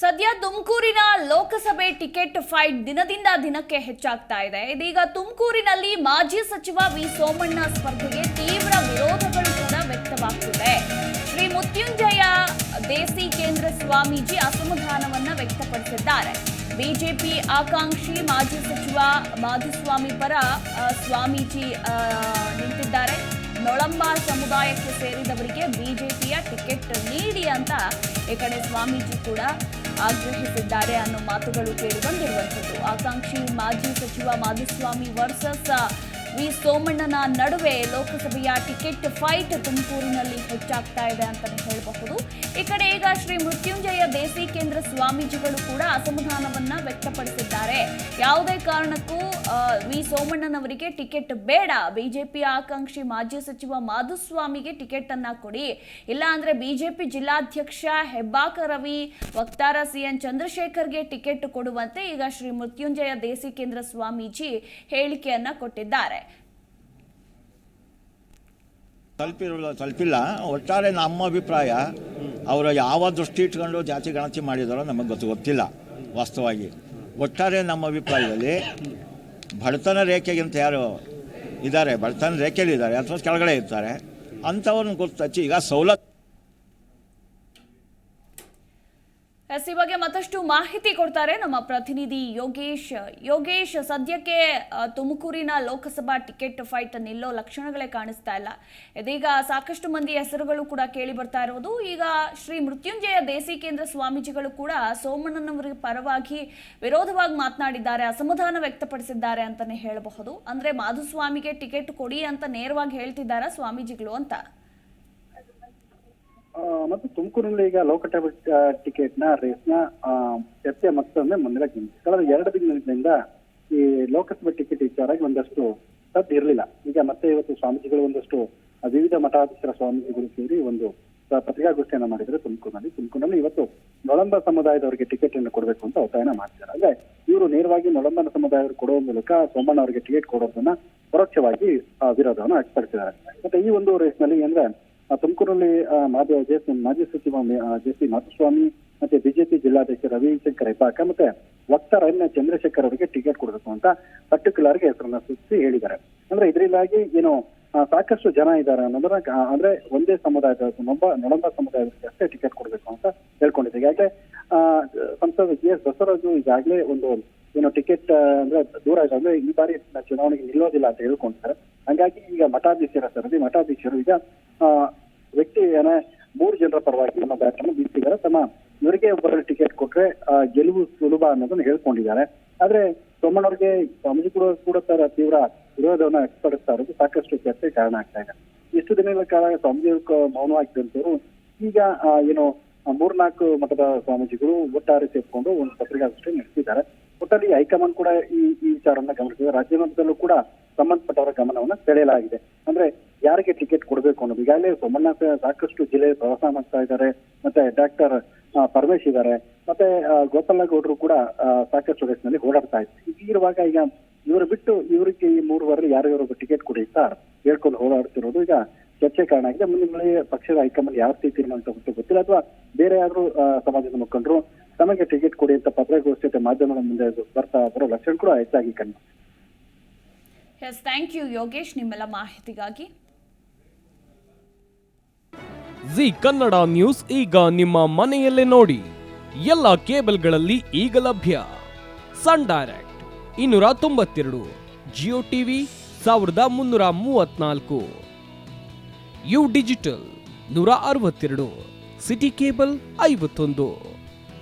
ಸದ್ಯ ತುಮಕೂರಿನ ಲೋಕಸಭೆ ticket fight ದಿನದಿಂದ ದಿನಕ್ಕೆ ಹೆಚ್ಚಾಗ್ತಾ ಇದೆ. ಇದೀಗ ತುಮಕೂರಿನಲ್ಲಿ ಮಾಜಿ ಸಚಿವ ವಿ ಸೋಮಣ್ಣ ಸ್ಪರ್ಧೆಗೆ ತೀವ್ರ ವಿರೋಧಗಳು ಕೂಡ ವ್ಯಕ್ತವಾಗ್ತಿದೆ. ಶ್ರೀ ಮೃತ್ಯುಂಜಯ ದೇಸಿ ಕೇಂದ್ರ ಸ್ವಾಮೀಜಿ ಅಸಮಾಧಾನವನ್ನ ವ್ಯಕ್ತಪಡಿಸಿದ್ದಾರೆ. ಬಿಜೆಪಿ ಆಕಾಂಕ್ಷಿ ಮಾಜಿ ಸಚಿವ ಮಾಧುಸ್ವಾಮಿ ಪರ ಸ್ವಾಮೀಜಿ ನಿಂತಿದ್ದಾರೆ. ನೊಳಂಬ ಸಮುದಾಯಕ್ಕೆ ಸೇರಿದವರಿಗೆ ಬಿಜೆಪಿಯ ಟಿಕೆಟ್ ನೀಡಿ ಅಂತ ಈ ಕಡೆ ಸ್ವಾಮೀಜಿ ಕೂಡ ಆಗ್ರಹಿಸಿದ್ದಾರೆ ಅನ್ನೋ ಮಾತುಗಳು ಕೇಳಿಬಂದಿರುವಂಥದ್ದು. ಆಕಾಂಕ್ಷಿ ಮಾಜಿ ಸಚಿವ ಮಾಧುಸ್ವಾಮಿ ವರ್ಸಸ್, ವಿ. ಸೋಮಣ್ಣನ ನಡುವೆ ಲೋಕಸಭೆಯ ಟಿಕೆಟ್ ಫೈಟ್ ತುಮಕೂರಿನಲ್ಲಿ ಹೆಚ್ಚಾಗ್ತಾ ಇದೆ ಅಂತಲೇ ಹೇಳಬಹುದು. ಈ ಕಡೆ ಈಗ ಶ್ರೀ ದೇಸಿ ಕೇಂದ್ರ ಸ್ವಾಮೀಜಿಗಳು ಕೂಡ ಅಸಮಾಧಾನವನ್ನ ವ್ಯಕ್ತಪಡಿಸಿದ್ದಾರೆ. ಯಾವುದೇ ಕಾರಣಕ್ಕೂ ವಿ. ಸೋಮಣ್ಣನವರಿಗೆ ಟಿಕೆಟ್ ಬೇಡ. ಬಿಜೆಪಿ ಆಕಾಂಕ್ಷಿ ಮಾಜಿ ಸಚಿವ ಮಾಧುಸ್ವಾಮಿಗೆ ಟಿಕೆಟ್ ಅನ್ನ ಕೊಡಿ. ಇಲ್ಲ ಅಂದ್ರೆ ಬಿಜೆಪಿ ಜಿಲ್ಲಾಧ್ಯಕ್ಷ ಹೆಬ್ಬಾಕ ರವಿ, ವಕ್ತಾರ ಸಿಎನ್ ಚಂದ್ರಶೇಖರ್ಗೆ ಟಿಕೆಟ್ ಕೊಡುವಂತೆ ಈಗ ಶ್ರೀ ಮೃತ್ಯುಂಜಯ ದೇಸಿಕೇಂದ್ರ ಸ್ವಾಮೀಜಿ ಹೇಳಿಕೆಯನ್ನ ಕೊಟ್ಟಿದ್ದಾರೆ. ತಲುಪಿರಲ್ಲ ತಲುಪಿಲ್ಲ. ಒಟ್ಟಾರೆ ನಮ್ಮ ಅಭಿಪ್ರಾಯ ಅವರು ಯಾವ ದೃಷ್ಟಿ ಇಟ್ಕೊಂಡು ಜಾತಿ ಗಣತಿ ಮಾಡಿದಾರೋ ನಮಗೆ ಗೊತ್ತು, ಗೊತ್ತಿಲ್ಲ, ವಾಸ್ತವವಾಗಿ. ಒಟ್ಟಾರೆ ನಮ್ಮ ಅಭಿಪ್ರಾಯದಲ್ಲಿ ಬಡತನ ರೇಖೆಗಿಂತ ಯಾರು ಇದ್ದಾರೆ, ಬಡತನ ರೇಖೆಯಲ್ಲಿ ಇದ್ದಾರೆ ಅಥವಾ ಕೆಳಗಡೆ ಇರ್ತಾರೆ, ಅಂಥವ್ರನ್ನ ಗೊತ್ತಾಚಿ ಈಗ ಸವಲತ್ತು ಎಸ್, ಈ ಬಗ್ಗೆ ಮತ್ತಷ್ಟು ಮಾಹಿತಿ ಕೊಡ್ತಾರೆ ನಮ್ಮ ಪ್ರತಿನಿಧಿ ಯೋಗೇಶ್. ಯೋಗೇಶ್, ಸದ್ಯಕ್ಕೆ ತುಮಕೂರಿನ ಲೋಕಸಭಾ ಟಿಕೆಟ್ ಫೈಟ್ ನಿಲ್ಲೋ ಲಕ್ಷಣಗಳೇ ಕಾಣಿಸ್ತಾ ಇಲ್ಲ. ಇದೀಗ ಸಾಕಷ್ಟು ಮಂದಿ ಹೆಸರುಗಳು ಕೂಡ ಕೇಳಿ ಬರ್ತಾ ಇರೋದು. ಈಗ ಶ್ರೀ ಮೃತ್ಯುಂಜಯ ದೇಸಿ ಕೇಂದ್ರ ಸ್ವಾಮೀಜಿಗಳು ಕೂಡ ಸೋಮಣ್ಣನವರ ಪರವಾಗಿ ವಿರೋಧವಾಗಿ ಮಾತನಾಡಿದ್ದಾರೆ, ಅಸಮಾಧಾನ ವ್ಯಕ್ತಪಡಿಸಿದ್ದಾರೆ ಅಂತಾನೆ ಹೇಳಬಹುದು. ಅಂದ್ರೆ ಮಾಧುಸ್ವಾಮಿಗೆ ಟಿಕೆಟ್ ಕೊಡಿ ಅಂತ ನೇರವಾಗಿ ಹೇಳ್ತಿದ್ದಾರೆ ಸ್ವಾಮೀಜಿಗಳು ಅಂತ? ಮತ್ತು ತುಮಕೂರಿನಲ್ಲಿ ಈಗ ಲೋಕಸಭೆ ಟಿಕೆಟ್ನ ಚರ್ಚೆ ಮತ್ತೊಮ್ಮೆ ಮುಂದೆ ಬಂದಿದೆ ಕಳೆದ ಎರಡು ದಿನಗಳಿಂದ ಈ ಲೋಕಸಭೆ ಟಿಕೆಟ್ ವಿಚಾರವಾಗಿ ಒಂದಷ್ಟು ಸದ್ದು ಇರಲಿಲ್ಲ ಈಗ ಮತ್ತೆ ಇವತ್ತು ಸ್ವಾಮೀಜಿಗಳು ಒಂದಷ್ಟು ವಿವಿಧ ಮಠಾಧೀಶರ ಸ್ವಾಮೀಜಿಗಳು ಸೇರಿ ಒಂದು ಪತ್ರಿಕಾಗೋಷ್ಠಿಯನ್ನ ಮಾಡಿದ್ರೆ ತುಮಕೂರಿನಲ್ಲಿ. ತುಮಕೂರಿನಲ್ಲಿ ಇವತ್ತು ನೊಳಂಬ ಸಮುದಾಯದವರಿಗೆ ಟಿಕೆಟ್ ಅನ್ನು ಕೊಡಬೇಕು ಅಂತ ಒತ್ತಾಯನ ಮಾಡ್ತಿದ್ದಾರೆ. ಅಂದ್ರೆ ಇವರು ನೇರವಾಗಿ ನೊಳಂಬನ ಸಮುದಾಯವರು ಕೊಡುವ ಮೂಲಕ ಸೋಮಣ್ಣ ಅವರಿಗೆ ಟಿಕೆಟ್ ಕೊಡೋದನ್ನ ಪರೋಕ್ಷವಾಗಿ ವಿರೋಧವನ್ನು ವ್ಯಕ್ತಪಡಿಸಿದ್ದಾರೆ. ಮತ್ತೆ ಈ ಒಂದು ರೇಸ್ನಲ್ಲಿ ಅಂದ್ರೆ ತುಮಕೂರಲ್ಲಿ ಮಾಜಿ ಜೆಸಿ ಮಾಜಿ ಸಚಿವ ಜೆ ಪಿ ಮಾಧುಸ್ವಾಮಿ ಮತ್ತೆ ಬಿಜೆಪಿ ಜಿಲ್ಲಾಧ್ಯಕ್ಷ ರವಿಶಂಕರ್ ಹೆಬ್ಬಾಕ ಮತ್ತೆ ವಕ್ತಾರ ಎನ್ ಚಂದ್ರಶೇಖರ್ ಅವರಿಗೆ ಟಿಕೆಟ್ ಕೊಡಬೇಕು ಅಂತ ಪರ್ಟಿಕ್ಯುಲರ್ಗೆ ಹೆಸರನ್ನ ಸೂಚಿಸಿ ಹೇಳಿದ್ದಾರೆ. ಅಂದ್ರೆ ಇದರಿಂದಾಗಿ ಏನು ಸಾಕಷ್ಟು ಜನ ಇದ್ದಾರೆ ಅನ್ನೋದನ್ನ ಅಂದ್ರೆ ಒಂದೇ ಸಮುದಾಯದ ನೊಂಬ ನೊಳಂಬ ಸಮುದಾಯದಕ್ಕೆ ಅಷ್ಟೇ ಟಿಕೆಟ್ ಕೊಡಬೇಕು ಅಂತ ಹೇಳ್ಕೊಂಡಿದ್ದೀವಿ ಯಾಕೆ ಸಂಸದ ಜಿ ಎಸ್ ಬಸವರಾಜು ಈಗಾಗಲೇ ಒಂದು ಏನು ಟಿಕೆಟ್ ಅಂದ್ರೆ ದೂರ ಅಂದ್ರೆ ಈ ಬಾರಿ ಚುನಾವಣೆಗೆ ನಿಲ್ಲೋದಿಲ್ಲ ಅಂತ ಹೇಳ್ಕೊಂತಾರೆ ಹಂಗಾಗಿ ಈಗ ಮಠಾಧೀಶರ ಸರದಿ, ಮಠಾಧೀಶರು ಈಗ ವ್ಯಕ್ತಿ ಏನ ಮೂರು ಜನರ ಪರವಾಗಿ ನಮ್ಮ ಬ್ಯಾಟನ್ನು ಬೀಸಿದ್ದಾರೆ. ತಮ್ಮ ಇವರಿಗೆ ಒಬ್ಬರ ಟಿಕೆಟ್ ಕೊಟ್ರೆ ಗೆಲುವು ಸುಲಭ ಅನ್ನೋದನ್ನ ಹೇಳ್ಕೊಂಡಿದ್ದಾರೆ. ಆದ್ರೆ ಸೋಮಣ್ಣವ್ರಿಗೆ ಕೂಡ ಕೂಡ ತರ ತೀವ್ರ ವಿರೋಧವನ್ನ ವ್ಯಕ್ತಪಡಿಸ್ತಾ ಇರೋದು ಸಾಕಷ್ಟು ಚರ್ಚೆ ಕಾರಣ ಆಗ್ತಾ ಇದೆ. ಇಷ್ಟು ದಿನಗಳ ಕಾಲ ಸ್ವಾಮೀಜಿ ಮೌನವಾಗಿದ್ದಂಥವ್ರು ಈಗ ಏನು ಮೂರ್ನಾಲ್ಕು ಮಠದ ಸ್ವಾಮೀಜಿಗಳು ಒಟ್ಟಾರೆ ಸೇರ್ಕೊಂಡು ಒಂದು ಪತ್ರಿಕಾಗೋಷ್ಠಿ ನಡೆಸಿದ್ದಾರೆ. ಒಟ್ಟಲ್ಲಿ ಹೈಕಮಾಂಡ್ ಕೂಡ ಈ ಈ ವಿಚಾರವನ್ನ ಗಮನಿಸಿದೆ. ರಾಜ್ಯ ಮಟ್ಟದಲ್ಲೂ ಕೂಡ ಸಂಬಂಧಪಟ್ಟವರ ಗಮನವನ್ನ ಸೆಳೆಯಲಾಗಿದೆ. ಅಂದ್ರೆ ಯಾರಿಗೆ ಟಿಕೆಟ್ ಕೊಡಬೇಕು ಅನ್ನೋದು? ಈಗಾಗಲೇ ಸೋಮಣ್ಣ ಸಾಕಷ್ಟು ಜಿಲ್ಲೆ ಪ್ರವಾಸ ಮಾಡ್ತಾ ಇದ್ದಾರೆ. ಮತ್ತೆ ಡಾಕ್ಟರ್ ಪರಮೇಶ್ ಇದ್ದಾರೆ. ಮತ್ತೆ ಗೋಪಾಲ ಗೋಪಾಲಗೌಡರು ಕೂಡ ಸಾಕಷ್ಟು ರೇಸ್ನಲ್ಲಿ ಓಡಾಡ್ತಾ ಇದ್ದಾರೆ. ಹೀಗಿರುವಾಗ ಈಗ ಇವರು ಬಿಟ್ಟು ಇವರಿಗೆ ಈ ಮೂರು ವಾರ ಯಾರು ಟಿಕೆಟ್ ಕೊಡಿ ಅಂತ ಹೇಳ್ಕೊಂಡು ಓಡಾಡ್ತಿರೋದು ಈಗ ಚರ್ಚೆ ಕಾರಣ ಆಗಿದೆ. ಮುಂದಿನ ಪಕ್ಷದ ಹೈಕಮಾಂಡ್ ಯಾವ ರೀತಿ ತೀರ್ಮಾನ ತಗೊಳ್ತೋ ಗೊತ್ತಿಲ್ಲ. ಅಥವಾ ಬೇರೆ ಯಾರು ಸಮಾಜದ ಮುಖಂಡರು ತಮಗೆ ಟಿಕೆಟ್ ಕೊಡಿ ಅಂತ ಪತ್ರಿಕಾಗೋಷ್ಠಿ ಮಾಧ್ಯಮಗಳ ಮುಂದೆ ಬರ್ತಾ ಬರೋ ಲಕ್ಷಣ ಕೂಡ ಹೆಚ್ಚಾಗಿ ಕಂಡು ಎಸ್ ಥ್ಯಾಂಕ್ ಯು ಯೋಗೇಶ್ ನಿಮ್ಮೆಲ್ಲ ಮಾಹಿತಿಗಾಗಿ. ಜಿ ಕನ್ನಡ ನ್ಯೂಸ್ ಈಗ ನಿಮ್ಮ ಮನೆಯಲ್ಲೇ ನೋಡಿ. ಎಲ್ಲ ಕೇಬಲ್ಗಳಲ್ಲಿ ಈಗ ಲಭ್ಯ. ಸನ್ ಡೈರೆಕ್ಟ್ ಇನ್ನೂರ ತೊಂಬತ್ತೆರಡು ಜಿಯೋ ಟಿವಿ ಸಾವಿರದ ಮುನ್ನೂರ ಮೂವತ್ನಾಲ್ಕು. ಯು ಡಿಜಿಟಲ್ ನೂರ ಅರವತ್ತೆರಡು ಸಿಟಿ ಕೇಬಲ್ ಐವತ್ತೊಂದು.